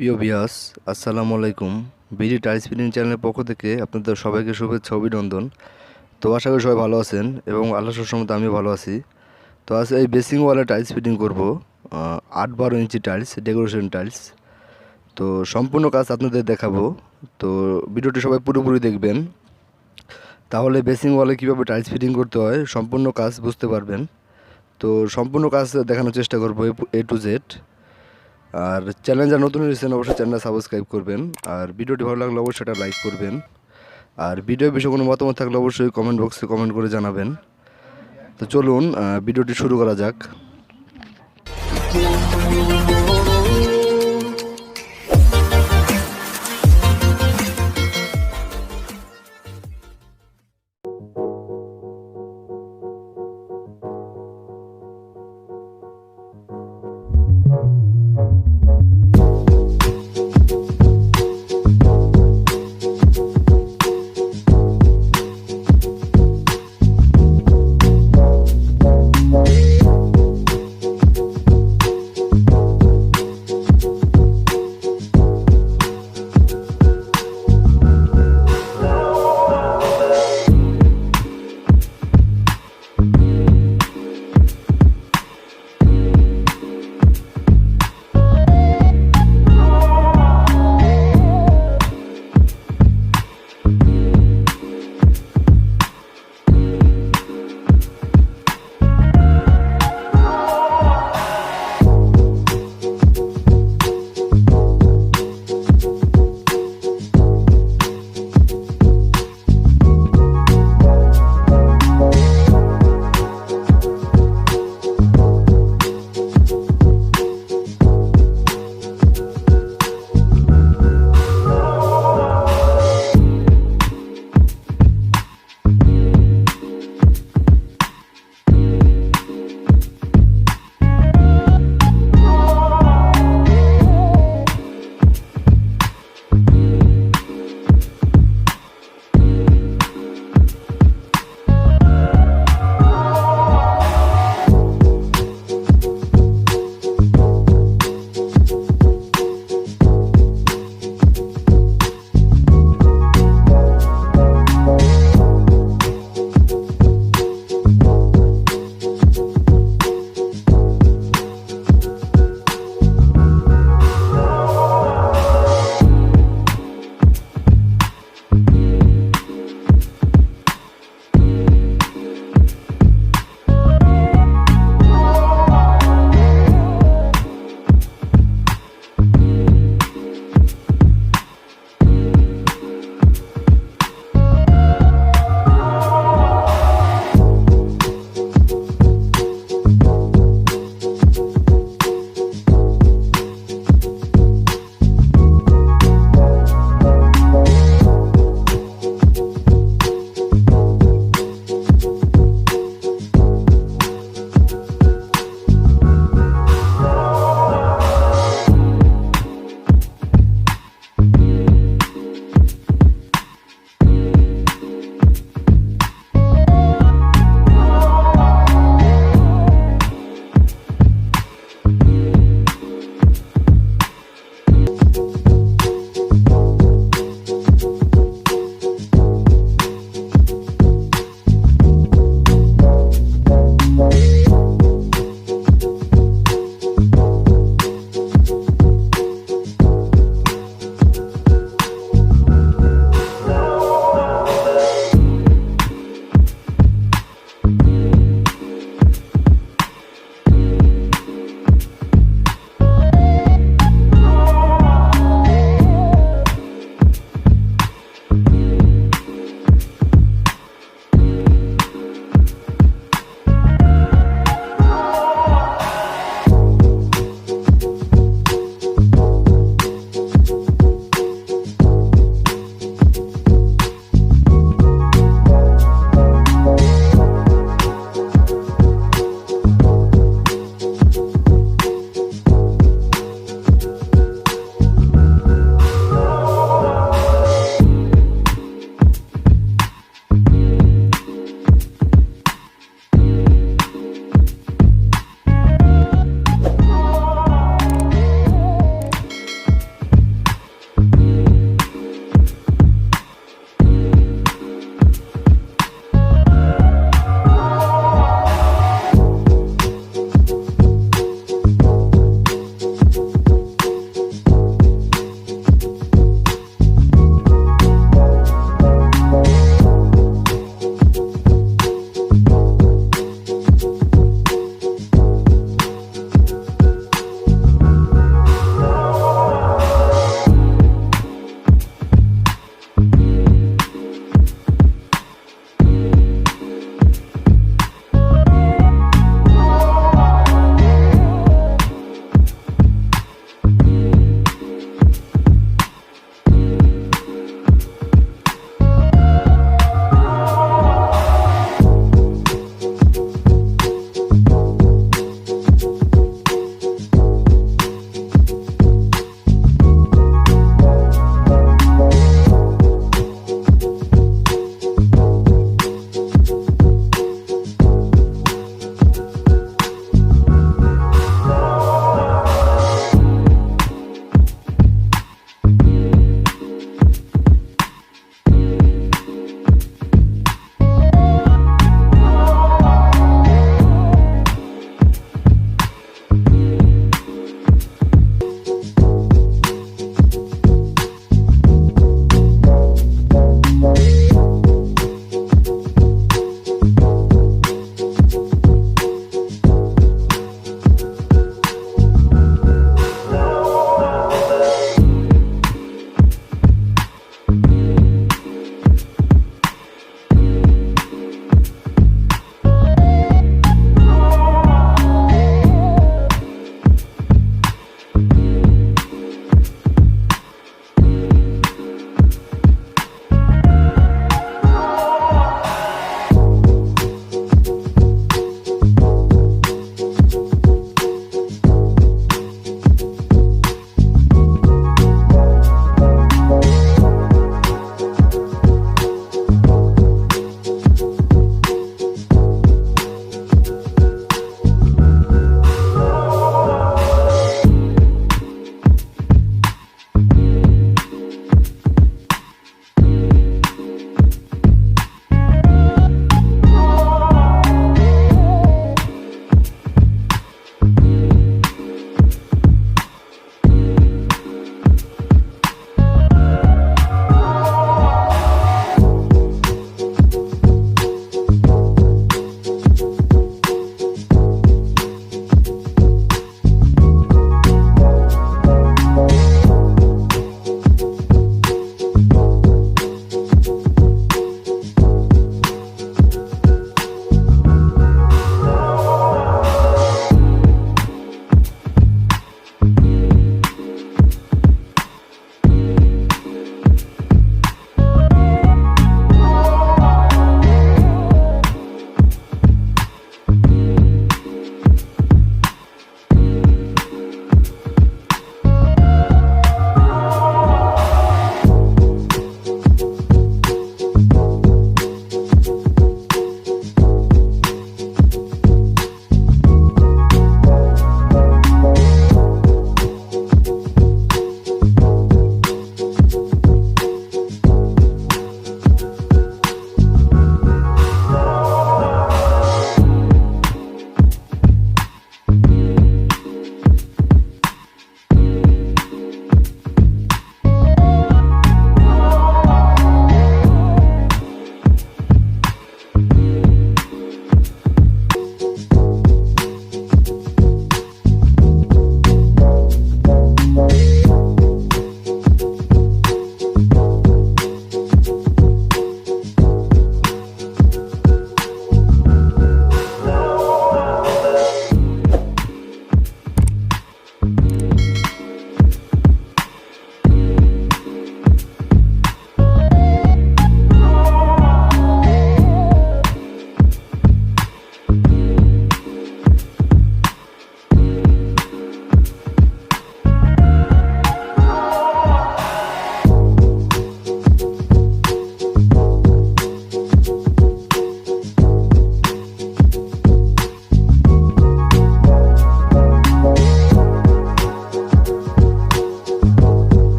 প্রিয় বিয়াস আসসালামু আলাইকুম। বিডি টাইলস ফিটিং চ্যানেলের পক্ষ থেকে আপনাদের সবাইকে শুভেচ্ছা, অভিনন্দন। তো আশা করি সবাই ভালো আছেন এবং আল্লাহ সসমত আমিও ভালো আছি। তো আজ এই বেসিং ওয়ালে টাইলস ফিটিং করব আট বারো ইঞ্চি টাইলস, ডেকোরেশন টাইলস। তো সম্পূর্ণ কাজ আপনাদের দেখাবো। তো ভিডিওটি সবাই পুরোপুরি দেখবেন। তাহলে বেসিং ওয়ালে কীভাবে টাইলস ফিটিং করতে হয়, সম্পূর্ণ কাজ বুঝতে পারবেন। তো সম্পূর্ণ কাজ দেখানোর চেষ্টা করব এ টু জেড। আর চ্যানেল যারা নতুন রয়েছেন অবশ্যই চ্যানেলটা সাবস্ক্রাইব করবেন। আর ভিডিওটি ভালো লাগলে অবশ্যই এটা লাইক করবেন। আর ভিডিও বিষয়ে কোনো মতামত থাকলে অবশ্যই কমেন্ট বক্সে কমেন্ট করে জানাবেন। তো চলুন ভিডিওটি শুরু করা যাক।